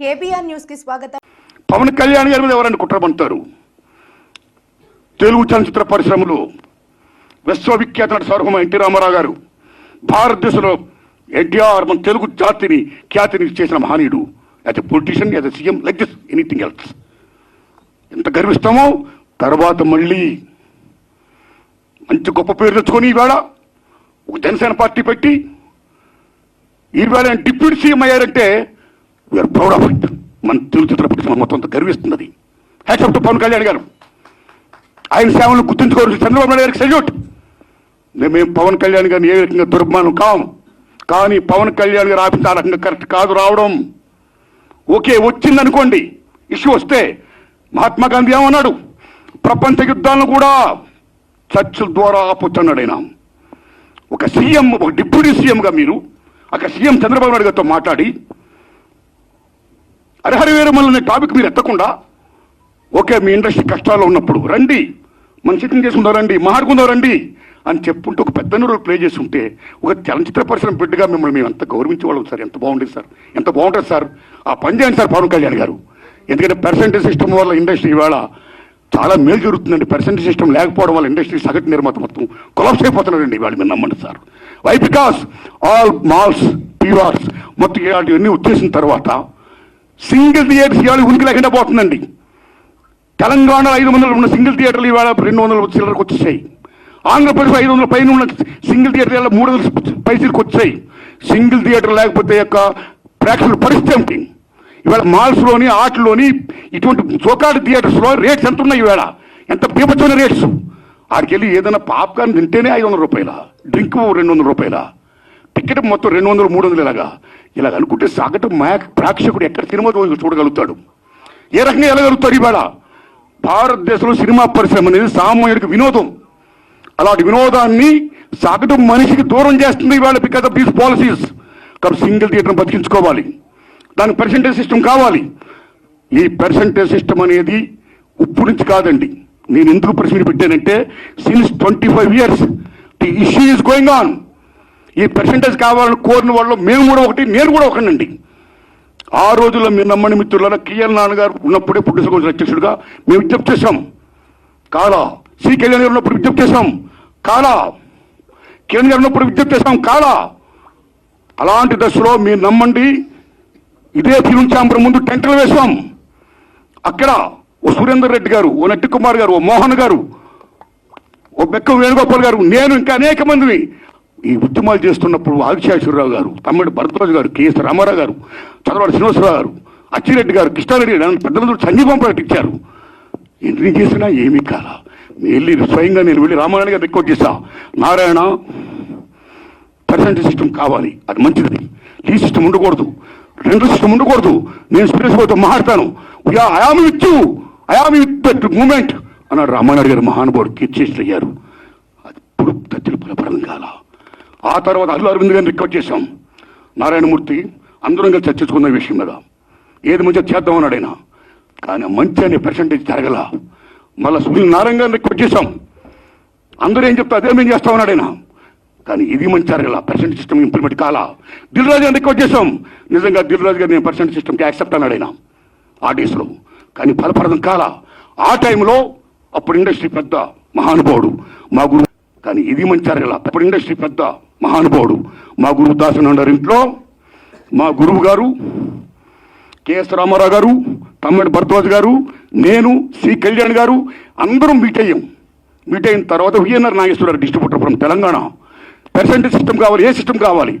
KBR న్యూస్కి స్వాగతం. పవన్ కళ్యాణ్ గారి మీద ఎవరైనా కుట్రబంటారు తెలుగు చలనచిత్ర పరిశ్రమలో విశ్వవిఖ్యాత నటి సార్వభౌమ ఎన్టీ రామారావు గారు భారతదేశంలో ఎన్టీఆర్ మన తెలుగు జాతిని ఖ్యాతిని చేసిన మహనీయుడు. As a politician as a CM like this anything else ఎంత గర్విస్తామో? తర్వాత మళ్ళీ మంచి గొప్ప పేరు తెచ్చుకొని ఈవేళ ఒక జనసేన పార్టీ పెట్టి ఈవేళ డిప్యూటీ సీఎం అయ్యారంటే we are proud of it మన తెలుగు చిత్ర పరిశ్రమ మొత్తం అంత గర్విస్తున్నది హ్యాట్స్ టు పవన్ కళ్యాణ్ గారు. ఆయన సేవలను గుర్తుంచుకోవచ్చు చంద్రబాబు నాయుడు గారికి సెల్యూట్ మేము పవన్ కళ్యాణ్ గారిని ఏ రకంగా దుర్మానం కాం? కానీ పవన్ కళ్యాణ్ గారు ఆఫీస్ ఆ రకంగా కరెక్ట్ కాదు రావడం. ఓకే వచ్చిందనుకోండి. ఇష్యూ వస్తే మహాత్మా గాంధీ ఏమన్నాడు? ప్రపంచ యుద్ధాలను కూడా చర్చల ద్వారా ఆపొచ్చన్నాడు ఆయన. ఒక సీఎం ఒక డిప్యూటీ సీఎంగా మీరు అక్కడ సీఎం చంద్రబాబు నాయుడు గారితో మాట్లాడి హరిహర వీరమల్ అనే టాపిక్ మీరు ఎత్తకుండా ఓకే మీ ఇండస్ట్రీ కష్టాల్లో ఉన్నప్పుడు రండి మన సిట్టింగ్ చేసుకుందాం రండి మాట్లాడుకుందాం రండి అని చెప్పుకుంటూ ఒక పెద్ద రోల్ ప్లే చేసి ఉంటే ఒక చలనచిత్ర పరిశ్రమ బిడ్డగా మిమ్మల్ని మేము ఎంత గౌరవించేవాళ్ళం సార్. ఎంత బాగుండేది సార్. ఎంత బాగుంటుంది సార్. ఆ పని చేయండి సార్ పవన్ కళ్యాణ్ గారు. ఎందుకంటే పర్సెంటేజ్ సిస్టమ్ వల్ల ఇండస్ట్రీ ఇవాళ చాలా మేలు జరుగుతుందండి. పర్సంటేజ్ సిస్టమ్ లేకపోవడం వల్ల ఇండస్ట్రీ సగటు నిర్మాత మొత్తం కొలాప్స్ అయిపోతున్నారండి ఇవాళ మీరు నమ్మండి sir. Why because all malls PVRs మొత్తం ఇలాంటివన్నీ వచ్చేసిన తర్వాత సింగిల్ థియేటర్ ఇవాళ ఉనికి లేకుండా పోతుందండి. తెలంగాణ ఐదు వందలు ఉన్న సింగిల్ థియేటర్లు ఇవాళ రెండు వందల చిల్లరకు వచ్చేసాయి. ఆంధ్రప్రదేశ్ ఐదు వందల పైన ఉన్న సింగిల్ థియేటర్ ఇవాళ మూడు వందల పైసలకు వచ్చాయి. సింగిల్ థియేటర్ లేకపోతే యొక్క ప్రేక్షకుల పరిస్థితి ఏమిటి? ఇవాళ మాల్స్లోని ఆటల్లోని ఇటువంటి చోకాడు థియేటర్స్లో రేట్స్ ఎంత ఉన్నాయి ఇవాళ? ఎంత పీపచ్చమైన రేట్స్? ఆడికి వెళ్ళి ఏదైనా పాప్కార్న్ తింటేనే ఐదు వందల రూపాయల? డ్రింక్ రెండు వందల రూపాయల? టికెట్ మొత్తం రెండు వందలు మూడు వందలు ఇలాగా? ఇలాగ అనుకుంటే సగటు మ్యాక్ ప్రేక్షకుడు ఎక్కడ సినిమా చూడగలుగుతాడు? ఏ రకంగా వెళ్ళగలుగుతాడు ఇవాళ? భారతదేశంలో సినిమా పరిశ్రమ అనేది సామాన్యుడికి వినోదం. అలాంటి వినోదాన్ని సగటు మనిషికి దూరం చేస్తుంది ఇవాళ బికాస్ ఆఫ్ దీస్ పాలసీస్ కాబట్టి సింగిల్ థియేటర్ బతికించుకోవాలి. దానికి పర్సంటేజ్ సిస్టమ్ కావాలి. ఈ పర్సంటేజ్ సిస్టమ్ అనేది ఇప్పుడు నుంచి కాదండి. నేను ఎందుకు ప్రశ్న పెట్టానంటే since twenty five years the issue is going on ఈ పర్సంటేజ్ కావాలని కోరిన వాళ్ళు మేము కూడా ఒకటి నేను కూడా ఒకనండి. ఆ రోజుల్లో మీరు నమ్మని మిత్రుల కిఎల్ నాన్నగారు ఉన్నప్పుడే పుట్టిన కౌన్సిల్ అధ్యక్షుడిగా మేము విజ్ఞప్తి చేశాం. కాలా సి కళ్యాణ్ గారు ఉన్నప్పుడు విజ్ఞప్తి చేశాం. కాలా కిరణ్ గారు ఉన్నప్పుడు విజ్ఞప్తి చేశాం. కాలా అలాంటి దశలో మీరు నమ్మండి ఇదే ఫిలిం ఛాంబర్ ముందు టెంటర్లు వేశాం. అక్కడ ఓ సురేందర్ రెడ్డి గారు ఓ నట్టి కుమార్ గారు ఓ మోహన్ గారు ఓ బెక్క వేణుగోపాల్ గారు నేను ఇంకా అనేక మందిని ఈ ఉద్యమాలు చేస్తున్నప్పుడు ఆదిశాశ్వరరావు గారు తమ్ముడు భరద్వాజ్ గారు కేఎస్ రామారావు గారు చంద్రబాబు శ్రీనివాసరావు గారు అచ్చిరెడ్డి గారు కృష్ణారెడ్డి గారు పెద్ద సంజీవం ప్రకటించారు ఎన్ని చేసినా ఏమీ కాల. వెళ్ళి స్వయంగా నేను వెళ్ళి రామారాయణ గారు రిక్వెస్ట్ చేశా నారాయణ పర్సెంటేజ్ సిస్టమ్ కావాలి. అది మంచిది. లీ సిస్టమ్ ఉండకూడదు. రెండు సిస్టమ్ ఉండకూడదు. నేను స్పీరియస్ పోతే మాట్లాడతాను. I am with you I am with that moment అన్నాడు రామారాయణ గారు మహానుభావుడు కీర్చేసి అయ్యారు. అది ఇప్పుడు తత్తిన ఫలపడం కాల. ఆ తర్వాత అల్లు అరవింద్ గారిని రిక్వెస్ట్ చేశాం. నారాయణమూర్తి అందరం కలిసి చర్చించుకున్న విషయం మీద. ఏది మంచిగా చేద్దాం అన్నాడు ఆయన. కానీ మంచి అనే పర్సంటేజ్ జరగల. మళ్ళీ సునీల్ నారాయణ గారిని రిక్వెస్ట్ చేశాం. అందరూ ఏం చెప్తా అదే మేము చేస్తాం అన్నాడు ఆయన. కానీ ఇది మంచి జరగల. పర్సెంట్ సిస్టమ్ ఇంప్లిమెంట్ కాలా. దిల్ రాజు గారిని రిక్వెస్ట్ చేశాం. నిజంగా దిల్ రాజు గారు నేను పర్సెంట్ సిస్టమ్కి యాక్సెప్ట్ అన్నాడు ఆయన. ఆ డేస్లో కానీ ఫలప్రదం కాల. ఆ టైంలో అప్పుడు ఇండస్ట్రీ పెద్ద మహానుభావుడు. మా గురువు కానీ ఇది మంచి జరగల. అప్పుడు ఇండస్ట్రీ పెద్ద మహానుభావుడు. మా గురువు దాసన్ అన్నారు ఇంట్లో. మా గురువు గారు కెఎస్ రామారావు గారు తమ్మిడి భరద్వాజ్ గారు నేను సి కళ్యాణ్ గారు అందరం మీట్ అయ్యాం. మీట్ అయిన తర్వాత VNR Nageswara Rao distributor from Telangana. Percentage system కావాలి ఏ సిస్టమ్ కావాలి?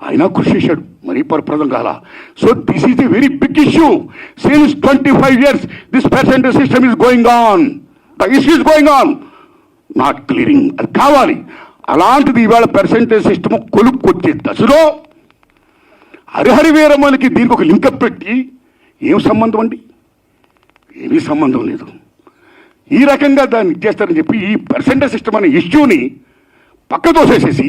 ఆయన కృషి చేశాడు. మరీ పరప్రదం కాల. So this is the very big issue since twenty five years this percentage system is going on the issue is going on not clearing అది కావాలి. అలాంటిది ఇవాళ పర్సెంటేజ్ సిస్టమ్ కొలుక్కొచ్చే దశలో హరిహరి వీరమ్మలకి దీనికి ఒక లింకప్ పెట్టి ఏం సంబంధం అండి? ఏమీ సంబంధం లేదు. ఈ రకంగా దాన్ని చేస్తారని చెప్పి ఈ పర్సెంటేజ్ సిస్టమ్ అనే ఇష్యూని పక్క తోసేసేసి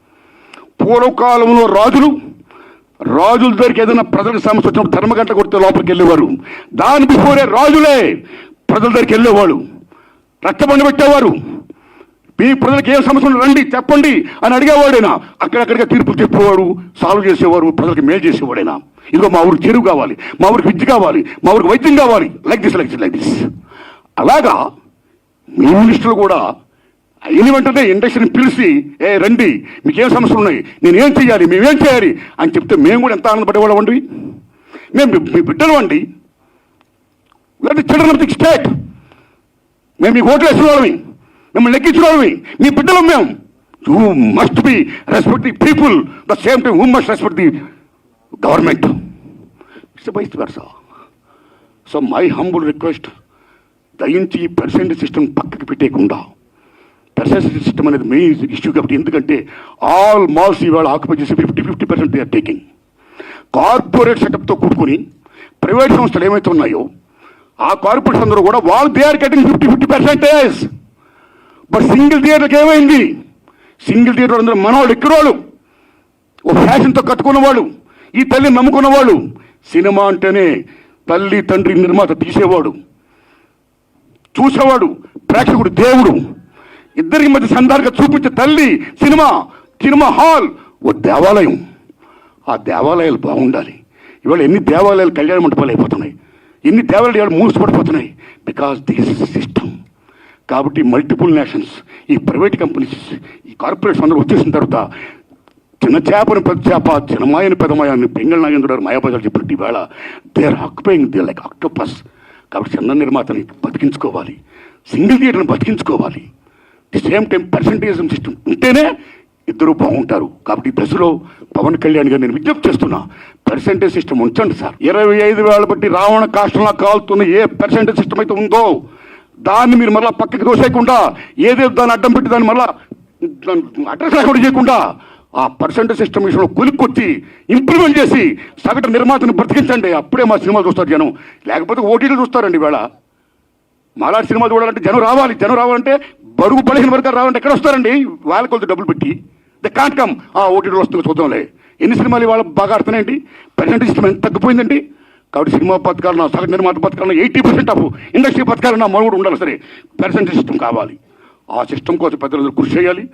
పూర్వకాలంలో రాజులు రాజుల దగ్గరికి ఏదైనా ప్రజలకు సమస్య వచ్చినప్పుడు ధర్మగంట కొడితే లోపలికి వెళ్ళేవారు. దాని బిఫోరే రాజులే ప్రజల దగ్గరికి వెళ్ళేవాడు రచ్చబండ పెట్టేవారు. మీ ప్రజలకు ఏం సమస్య రండి చెప్పండి అని అడిగేవాడైనా. అక్కడక్కడిగా తీర్పులు చెప్పేవాడు సాల్వ్ చేసేవారు ప్రజలకు మేలు చేసేవాడైనా. ఇదిగో మా ఊరికి చెరువు కావాలి మా ఊరికి విద్య కావాలి మా ఊరికి వైద్యం కావాలి. Like this like this like this అలాగా మీ మినిస్టర్లు కూడా అయిన వెంటనే ఇండస్ట్రీని పిలిచి ఏ రండి మీకేం సమస్యలు ఉన్నాయి? నేను ఏం చేయాలి మేమేం చేయాలి అని చెప్తే మేము కూడా ఎంత ఆనందపడేవాళ్ళం అండి? మేము మీ- బిడ్డలు అండి. చిల్డ్రన్ ఆఫ్ ది స్టేట్ మేము మీకు ఓట్లు వేసిన మిమ్మల్ని లెక్కించిన మీ బిడ్డలం మేము. You must be respect the people the same time who must respect the government it's so my humble request దయించి ఈ పర్సెంటేజ్ సిస్టమ్ పక్కకి పెట్టేయకుండా పర్సెంట్ సిస్టమ్ అనేది మెయిన్ ఇష్యూ కాబట్టి ఎందుకంటే ఆల్ మాల్స్ ఇవాళ ఆక్యుపై చేసి fifty fifty percent they are taking corporate సెటప్తో కూడుకొని ప్రైవేట్ సంస్థలు ఏమైతే ఉన్నాయో ఆ కార్పొరేట్స్ అందరూ కూడా వాళ్ళు they are getting fifty fifty percentage but single థియేటర్కి ఏమైంది? సింగిల్ థియేటర్ అందరూ మనవాళ్ళు వాళ్ళు. ఓ ఫ్యాషన్తో కట్టుకున్నవాడు ఈ తల్లి నమ్ముకున్న వాళ్ళు సినిమా అంటేనే తల్లి తండ్రి నిర్మాత తీసేవాడు. చూసేవాడు ప్రేక్షకుడు దేవుడు. ఇద్దరికి మధ్య సందాలుగా చూపించే తల్లి సినిమా సినిమా హాల్ ఓ దేవాలయం. ఆ దేవాలయాలు బాగుండాలి. ఇవాళ ఎన్ని దేవాలయాలు కళ్యాణ మండపాలు అయిపోతున్నాయి. ఎన్ని దేవాలయాలు ఇవాళ మూసిపడిపోతున్నాయి. బికాస్ దిస్ సిస్టమ్ కాబట్టి మల్టిపుల్ నేషన్స్ ఈ ప్రైవేట్ కంపెనీస్ ఈ కార్పొరేట్స్ అందరూ వచ్చేసిన తర్వాత చిన్న చేపని పెద్ద చేప చిన్నమాయని పెద్దమాయని పెంగళ నాగేంద్రుడు గారు మాయాబజార్ చెప్పినట్టు ఈవేళ they are they like octopus కాబట్టి చిన్న నిర్మాతని బతికించుకోవాలి. సింగిల్ థియేటర్ని బతికించుకోవాలి. ది సేమ్ టైం పర్సంటేజం సిస్టమ్ ఉంటేనే ఇద్దరు బాగుంటారు. కాబట్టి ఈ దశలో పవన్ కళ్యాణ్ గారు నేను విజ్ఞప్తి చేస్తున్నా పర్సంటేజ్ సిస్టమ్ ఉంచండి సార్. ఇరవై ఐదు వేల బట్టి రావణ కాష్టంలా కాలుతున్న ఏ పర్సంటేజ్ సిస్టమ్ అయితే ఉందో దాన్ని మీరు మళ్ళీ పక్కకి దోసేయకుండా ఏదేదో దాన్ని అడ్డం పెట్టి దాన్ని మళ్ళీ అడ్రస్ లేకుండా చేయకుండా ఆ పర్సంటేజ్ సిస్టమ్ విషయంలో కొలుక్కొచ్చి ఇంప్లిమెంట్ చేసి సగటు నిర్మాతను బ్రతికించండి. అప్పుడే మా సినిమా చూస్తారు జనం. లేకపోతే ఓటీలు చూస్తారండి ఇవాళ. మాలాంటి సినిమా చూడాలంటే జనం రావాలి. జనం రావాలంటే బడుగు బలహీన వర్గాలు రావాలంటే ఎక్కడ వస్తారండి? వాళ్ళ కొలత డబ్బులు పెట్టి. They can't come. ఆ ఓటీటీలో వస్తుంది చూద్దాంలే. ఎన్ని సినిమాలు ఇవాళ బాగా ఆడుతున్నాయండి? పర్సెంటేజ్ సిస్టమ్ ఎంత తగ్గిపోయిందండి? కాబట్టి సినిమా పథకాలు సగటు నిర్మాత పథకాలను ఎయిటీ పర్సెంట్ ఆఫ్ ఇండస్ట్రీ పథకాలు నా కూడా ఉండాలి సరే. పర్సెంటేజ్ సిస్టమ్ కావాలి. ఆ సిస్టమ్ కోసం పెద్దలందరూ కృషి చేయాలి.